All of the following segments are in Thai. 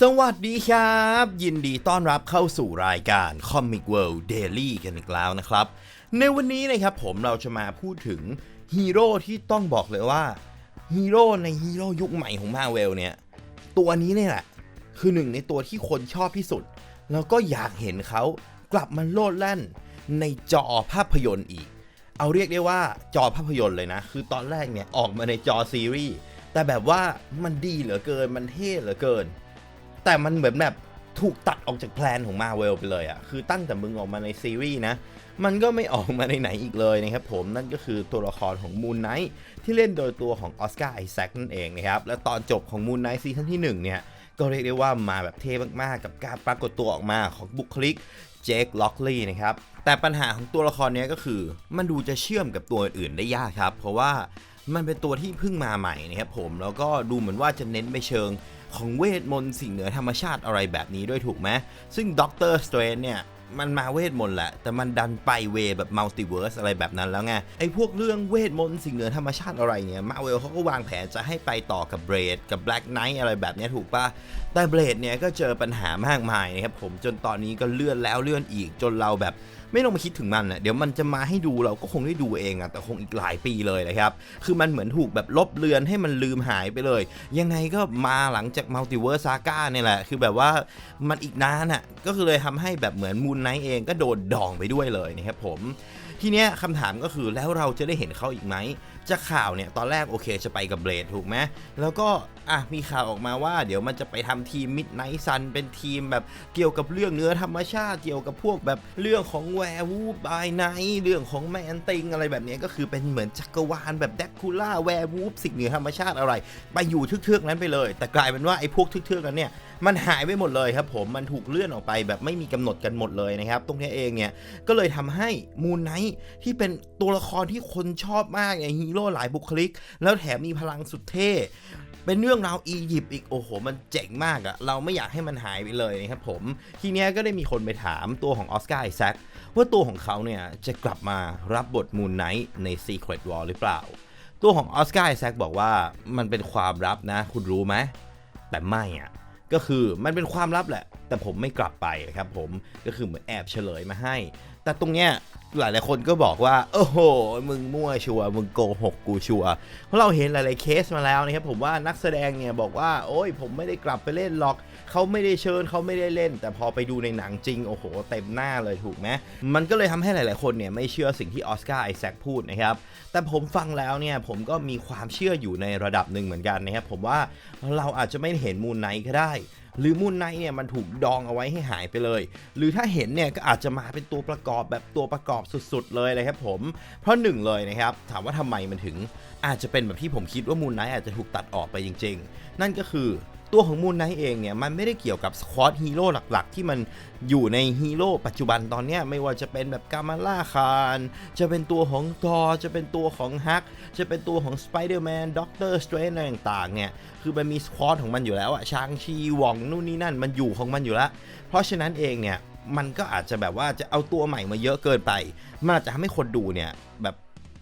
สวัสดีครับ ยินดีต้อนรับเข้าสู่รายการ Comic World Daily กันอีกแล้วนะครับ ในวันนี้นะครับผมเราจะมาพูดถึงฮีโร่ที่ต้องบอกเลยว่าฮีโร่ในฮีโร่ยุคใหม่ของมาเวลเนี่ย ตัวนี้เนี่ยแหละ คือหนึ่งในตัวที่คนชอบที่สุด แล้วก็อยากเห็นเขากลับมาโลดแล่นในจอภาพยนตร์อีก เอาเรียกได้ว่าจอภาพยนตร์เลยนะ คือตอนแรกเนี่ยออกมาในจอซีรีส์แต่แบบว่ามันดีเหลือเกินมันเท่เหลือเกิน แต่มันเหมือนแบบถูกตัดออกจากแพลนของมาเวลไปเลยอะ่ะ คือตั้งแต่มึงออกมาในซีรีส์นะ มันก็ไม่ออกมาในไหนอีกเลยนะครับผม นั่นก็คือตัวละครของมูนไนท์ที่เล่นโดยตัวของออสการ์ไอแซคนั่นเองนะครับ และตอนจบของมูนไนท์ซีซั่นที่ 1 เนี่ย ก็เรียกได้ว่ามาแบบเท่มากๆ กับการปรากฏตัวออกมาของบุคลิกเจคล็อกลีย์นะครับ แต่ปัญหาของตัวละครนี้ก็คือ มันดูจะเชื่อมกับตัวอื่นๆได้ยากครับ เพราะว่า มันเป็นตัวที่เพิ่งมาใหม่นะครับผมแล้วก็ดูเหมือนว่าจะเน้นไปเชิงของเวทมนต์สิ่งเหนือธรรมชาติอะไรแบบนี้ด้วยถูกไหมซึ่งด็อกเตอร์สเตรนเนี่ยมันมาเวทมนต์แหละ แต่มันดันไปเวแบบมัลติเวิร์สอะไรแบบนั้นแล้วไง ไอ้พวกเรื่องเวทมนต์สิ่งเหนือธรรมชาติอะไรเนี่ยมาเวลเขาก็วางแผนจะให้ไปต่อกับเบรดกับแบล็กไนท์อะไรแบบนี้ถูกปะแต่เบรดเนี่ยก็เจอปัญหามากมายนะครับผมจนตอนนี้ก็เลื่อนแล้วเลื่อนอีกจนเราแบบ ไม่ต้องมาคิดถึงมันอะเดี๋ยวมันจะมาให้ดูเราก็คงได้ดูเองอะแต่คงอีกหลายปีเลยนะครับ คือมันเหมือนถูกแบบลบเลือนให้มันลืมหายไปเลย ยังไงก็มาหลังจากมัลติเวิร์สซาก้าเนี่ยแหละ คือแบบว่ามันอีกนานอะก็คือเลยทำให้แบบเหมือนมูนไนท์เองก็โดนดองไปด้วยเลยนะครับผมทีเนี้ยคำถามก็คือแล้วเราจะได้เห็นเขาอีกไหมจากข่าวเนี่ยตอนแรกโอเคจะไปกับเบรดถูกไหมแล้วก็ อะมีข่าวออกมาว่าเดี๋ยวมันจะไปทำทีมมิดไนท์ซันเป็นทีมแบบเกี่ยวกับเรื่องเนื้อธรรมชาติเกี่ยวกับพวกแบบเรื่องของแวร์วูฟบายไนท์เรื่องของแมนติงอะไรแบบนี้ก็คือเป็นเหมือนจักรวาลแบบแดกคูล่าแวร์วูฟสิ่งเหนือธรรมชาติอะไร ไปอยู่เทือกนั้นไปเลย แต่กลายเป็นว่าไอ้พวกเทือกนั้นเนี่ยมันหายไปหมดเลยครับผมมันถูกเลื่อนออกไปแบบไม่มีกำหนดกันหมดเลยนะครับ ตรงนี้เองเนี่ยก็เลยทำให้มูนไนท์ที่เป็นตัวละครที่คนชอบมากเนี่ยฮีโร่หลายบุคลิก แล้วแถมมีพลังสุดเท่ เป็นเรื่องราวอียิปต์อีกโอ้โห มันเจ๋งมากอะเราไม่อยากให้มันหายไปเลยนะครับผม ทีเนี้ยก็ได้มีคนไปถามตัวของออสการ์ไอแซคว่าตัวของเขาเนี่ยจะกลับมารับบทมูนไนท์ใน Secret War หรือเปล่า ตัวของออสการ์ไอแซคบอกว่ามันเป็นความลับนะ คุณรู้ไหมแต่ไม่อะก็คือมันเป็นความลับแหละ แต่ผมไม่กลับไปครับผมก็คือเหมือนแอบเฉลยมาให้ แต่ตรงเนี้ย หลายๆคนก็บอกว่า โอ้โห มึงมั่วชัวร์มึงโกหกกูชัวร์เพราะเราเห็นหลาย ๆ เคสมาแล้วนะครับผมว่านักแสดงเนี่ยบอกว่า โอ้ยผมไม่ได้กลับไปเล่นหรอกเขาไม่ได้เชิญเขาไม่ได้เล่น แต่พอไปดูในหนังจริง โอ้โห เต็มหน้าเลยถูกไหมมันก็เลยทำให้หลาย ๆ คนเนี่ยไม่เชื่อสิ่งที่ออสการ์ไอแซคพูดนะครับแต่ผมฟังแล้วเนี่ยผมก็มีความเชื่ออยู่ในระดับหนึ่งเหมือนกันนะครับผมว่าเราอาจจะไม่เห็นมูนไนก็ได้ หรือมูนไนเนี่ยมันถูกดองเอาไว้ให้หายไปเลย หรือถ้าเห็นเนี่ยก็อาจจะมาเป็นตัวประกอบแบบตัวประกอบสุดๆ เลยเลยครับผม เพราะหนึ่งเลยนะครับถามว่าทำไมมันถึงอาจจะเป็นแบบที่ผมคิดว่ามูนไนอาจจะถูกตัดออกไปจริง ๆ นั่นก็คือ ตัวของมูนไนเองเนี่ยมันไม่ได้เกี่ยวกับสควอตฮีโร่หลักๆ ที่มันอยู่ในฮีโร่ปัจจุบันตอนเนี้ยไม่ว่าจะเป็นแบบกามาล่าคารจะเป็นตัวของทอจะเป็นตัวของฮักจะเป็นตัวของสไปเดอร์แมนด็อกเตอร์สเตรนอะไรต่างๆเนี่ยคือมันมีสควอตของมันอยู่แล้วอะชางชีหวองนู่นนี่นั่นมันอยู่ของมันอยู่แล้ว เพราะฉะนั้นเองเนี่ยมันก็อาจจะแบบว่าจะเอาตัวใหม่มาเยอะเกินไป มันอาจจะทำให้คนดูเนี่ยแบบ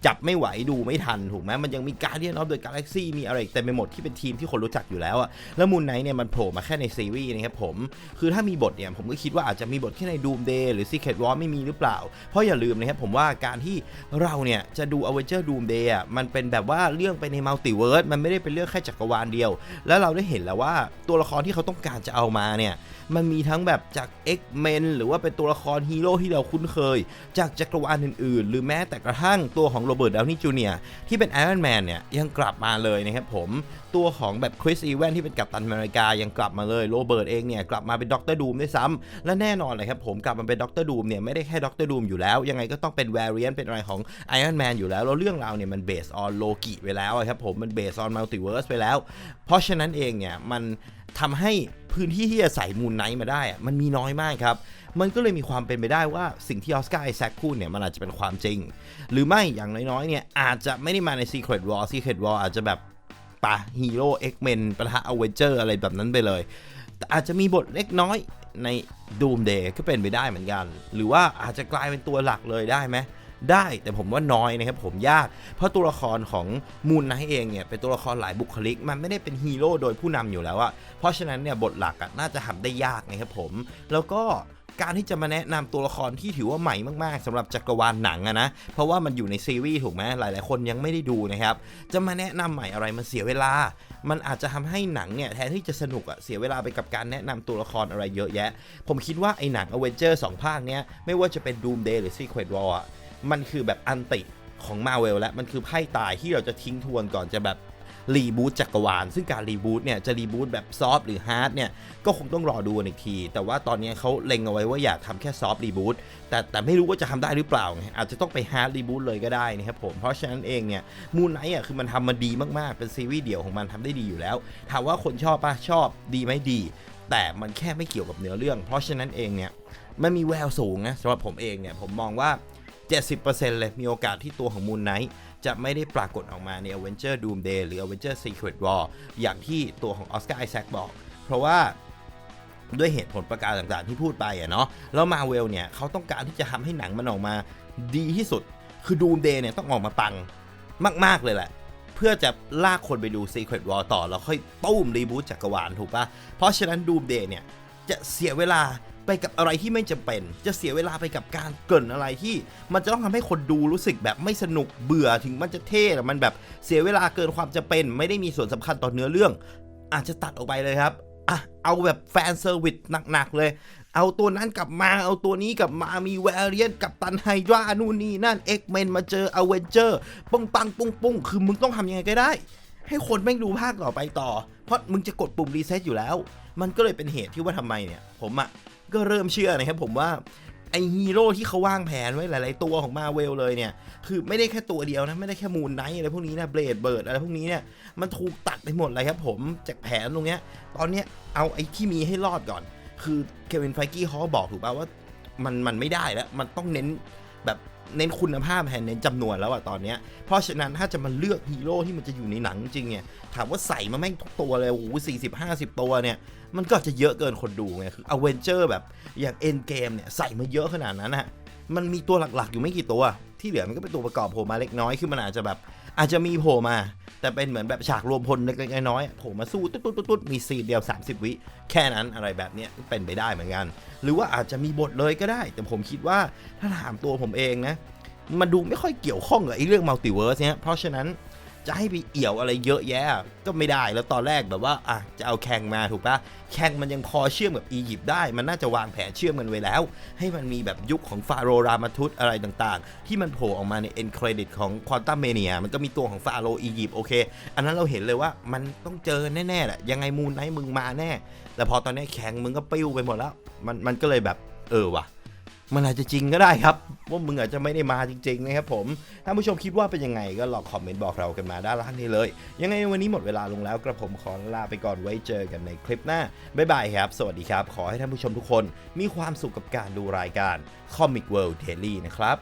จับไม่ไหวดูไม่ทันถูกไหมมันยังมีการเดียนออฟเดอะกาแล็กซี่มีอะไรอีกเต็มไปหมดที่เป็นทีมที่คนรู้จักอยู่แล้วอะแล้วมูนไนท์เนี่ยมันโผล่มาแค่ในซีรีส์นะครับผมคือถ้ามีบทเนี่ยผมก็คิดว่าอาจจะมีบทแค่ใน Doom Day หรือ Secret War ไม่มีหรือเปล่า เพราะอย่าลืมนะครับผมว่าการที่เราเนี่ยจะดู Avenger Doom Day อะมันเป็นแบบว่าเรื่องไปในมัลติเวิร์สมันไม่ได้เป็นเรื่องแค่จักรวาลเดียว แล้วเราได้เห็นแล้วว่าตัวละครที่เขาต้องการจะเอามาเนี่ยมันมีทั้งแบบจาก X-Men หรือว่าเป็นตัวละครฮีโร่ที่เราคุ้นเคย จากจักรวาลอื่นๆ หรือแม้แต่กระทั่งตัวของโรเบิร์ตดาวนี่จูเนียร์ที่เป็นไอรอนแมนเนี่ยยังกลับมาเลยนะครับผมตัวของแบบคริสอีแวนที่เป็นกัปตันอเมริกายังกลับมาเลยโรเบิร์ตเองเนี่ยกลับมาเป็นด็อกเตอร์ดูมด้วยซ้ำและแน่นอนเลยครับผมกลับมาเป็นด็อกเตอร์ดูมเนี่ยไม่ได้แค่ด็อกเตอร์ดูมอยู่แล้ว ยังไงก็ต้องเป็นแวริเอนเป็นอะไรของไอรอนแมนอยู่แล้วแล้วเรื่องราวเนี่ยมันเบสออนโลกิไปแล้วอะครับผมมันเบสออนมัลติเวิร์สไปแล้ว เพราะฉะนั้นเองเนี่ยมันทำให้ พื้นที่ที่จะใส่มูนไนท์มาได้อะมันมีน้อยมากครับ มันก็เลยมีความเป็นไปได้ว่าสิ่งที่ออสการ์ไอแซคพูดเนี่ยมันอาจจะเป็นความจริง หรือไม่อย่างน้อยๆเนี่ยอาจจะไม่ได้มาใน Secret War Secret War อาจจะแบบปะฮีโร่เอ็กเมนปะทะอเวนเจอร์อะไรแบบนั้นไปเลยแต่อาจจะมีบทเล็กน้อยใน Doom Day ก็เป็นไปได้เหมือนกัน หรือว่าอาจจะกลายเป็นตัวหลักเลยได้ไหม ได้แต่ผมว่าน้อยนะครับผมยาก เพราะตัวละครของมูนไนท์เองเนี่ยเป็นตัวละครหลายบุคลิก มันไม่ได้เป็นฮีโร่โดยผู้นำอยู่แล้วอะเพราะฉะนั้นเนี่ยบทหลักอะน่าจะทำได้ยากนะครับผม แล้วก็การที่จะมาแนะนำตัวละครที่ถือว่าใหม่มาก ๆสำหรับจักรวาลหนังอะนะ เพราะว่ามันอยู่ในซีรีส์ถูกไหมหลาย ๆ คนยังไม่ได้ดูนะครับ จะมาแนะนำใหม่อะไรมันเสียเวลา มันอาจจะทำให้หนังเนี่ยแทนที่จะสนุกอะเสียเวลาไปกับการแนะนำตัวละครอะไรเยอะแยะ ผมคิดว่าไอ้หนัง a v e n g e r สองภาคเนี้ยไม่ว่าจะเป็น Doomsday หรือ Secret War อะ มันคือแบบอันติของ Marvel แล้วมันคือไพ่ตายที่เราจะทิ้งทวนก่อนจะแบบรีบูตจักรวาล ซึ่งการรีบูตเนี่ยจะรีบูตแบบซอฟหรือฮาร์ดเนี่ยก็คงต้องรอดูอีกที แต่ว่าตอนนี้เขาเล็งเอาไว้ว่าอยากทำแค่ซอฟรีบูตแต่แต่ไม่รู้ว่าจะทำได้หรือเปล่าไงอาจจะต้องไปฮาร์ดรีบูตเลยก็ได้นะครับผม เพราะฉะนั้นเองเนี่ยมูนไนท์อะคือมันทำมาดีมากๆ เป็นซีรีส์เดี่ยวของมันทำได้ดีอยู่แล้ว ถามว่าคนชอบปะชอบดีไหมดี แต่มันแค่ไม่เกี่ยวกับเนื้อเรื่อง เพราะฉะนั้นเองเนี่ยมันมีแววสูงนะสำหรับผมเองเนี่ยผมมองว่า 70%เลยมีโอกาสที่ตัวของมูนไนท์จะไม่ได้ปรากฏออกมาใน Avenger Doomsday หรือ Avenger Secret War อย่างที่ตัวของออสการ์ไอแซคบอก เพราะว่าด้วยเหตุผลประการต่างๆที่พูดไปอะเนาะแล้วมาเวลเนี่ยเขาต้องการที่จะทำให้หนังมันออกมาดีที่สุด คือ Doomsday เนี่ยต้องออกมาปังมาก ๆ เลยแหละเพื่อจะลากคนไปดู Secret War ต่อ แล้วค่อยตุ้มรีบูตจักรวาลถูกปะเพราะฉะนั้น Doomsday เนี่ยจะเสียเวลา ไปกับอะไรที่ไม่จำเป็น จะเสียเวลาไปกับการเกินอะไรที่ มันจะต้องทำให้คนดูรู้สึกแบบไม่สนุกเบื่อถึงมันจะเท่แต่มันแบบเสียเวลาเกินความจำเป็น ไม่ได้มีส่วนสำคัญต่อเนื้อเรื่อง อาจจะตัดออกไปเลยครับอะเอาแบบแฟนเซอร์วิสหนักๆเลยเอาตัวนั้นกลับมา เอาตัวนี้กลับมา มีแวรเรียนกับตันไฮดรานู่นนี่นั่นเอ็กเมนมาเจออเวนเจอร์ปงปังปุ้งปุ้งคือมึงต้องทำยังไงก็ได้ ให้คนแม่งดูภาคต่อไปต่อ เพราะมึงจะกดปุ่มรีเซ็ตอยู่แล้ว มันก็เลยเป็นเหตุที่ว่าทำไมเนี่ย ผมอะ ก็เริ่มเชื่อนะครับผมว่าไอฮีโร่ที่เขาวางแผนไว้หลาย ๆ ตัวของมาเวลเลยเนี่ย คือไม่ได้แค่ตัวเดียวนะ ไม่ได้แค่มูนไนท์อะไรพวกนี้นะเบลดเบิร์ดอะไรพวกนี้เนี่ย มันถูกตัดไปหมดเลยครับผมจากแผนตรงเนี้ย ตอนเนี้ยเอาไอ้ที่มีให้รอดก่อน คือเควินไฟกี้เขาบอกถูกป่าวว่ามันมันไม่ได้แล้ว มันต้องเน้นแบบ เน้นคุณภาพแทนเน้นจำนวนแล้วอะตอนเนี้ย เพราะฉะนั้นถ้าจะมาเลือกฮีโร่ที่มันจะอยู่ในหนังจริงเนี่ย ถามว่าใส่มาแม่งทุกตัวเลย โอ้โหสี่สิบห้าสิบตัวเนี่ย มันก็จะเยอะเกินคนดูไง คืออเวนเจอร์แบบอย่างเอ็นเกมเนี่ย ใส่มาเยอะขนาดนั้นอะมันมีตัวหลักๆอยู่ไม่กี่ตัว ที่เหลือมันก็เป็นตัวประกอบโผล่มาเล็กน้อย คือมันอาจจะแบบ อาจจะมีโผล่มา แต่เป็นเหมือนแบบฉากรวมพลเล็กๆน้อยๆโผล่มาสู้ตุ๊ดตุ๊ดตุ๊ดมีซีนเดียว 30 วิแค่นั้นอะไรแบบเนี้ยเป็นไปได้เหมือนกัน หรือว่าอาจจะมีบทเลยก็ได้ แต่ผมคิดว่าถ้าถามตัวผมเองนะ มันดูไม่ค่อยเกี่ยวข้องกับไอ้เรื่องมัลติเวิร์สเนี่ยเพราะฉะนั้น จะให้ไปเอี่ยวอะไรเยอะแยะ ก็ไม่ได้แล้วตอนแรกแบบว่าอะจะเอาแข่งมาถูกปะแข่งมันยังพอเชื่อมกับอียิปต์ได้ มันน่าจะวางแผนเชื่อมกันไว้แล้ว ให้มันมีแบบยุคของฟาโรห์รามาทุสอะไรต่างๆ ที่มันโผล่ออกมาในเอ็นเครดิตของควอนตัมเมเนียมันก็มีตัวของฟาโรอียิปต์โอเค อันนั้นเราเห็นเลยว่ามันต้องเจอแน่ๆแหละยังไงมูนไนท์มึงมาแน่ แต่พอตอนนี้แข่งมึงก็ปิ้วไปหมดแล้ว มันมันก็เลยแบบเออว่ะ มันอาจจะจริงก็ได้ครับ ว่ามึงอาจจะไม่ได้มาจริงๆนะครับผมถ้าผู้ชมคิดว่าเป็นยังไงก็ลองคอมเมนต์บอกเรากันมาด้านล่างนี้เลย ยังไงวันนี้หมดเวลาลงแล้วกระผมขอลาไปก่อนไว้เจอกันในคลิปหน้าบ๊ายบายครับ สวัสดีครับ ขอให้ท่านผู้ชมทุกคนมีความสุขกับการดูรายการ Comic World Daily นะครับ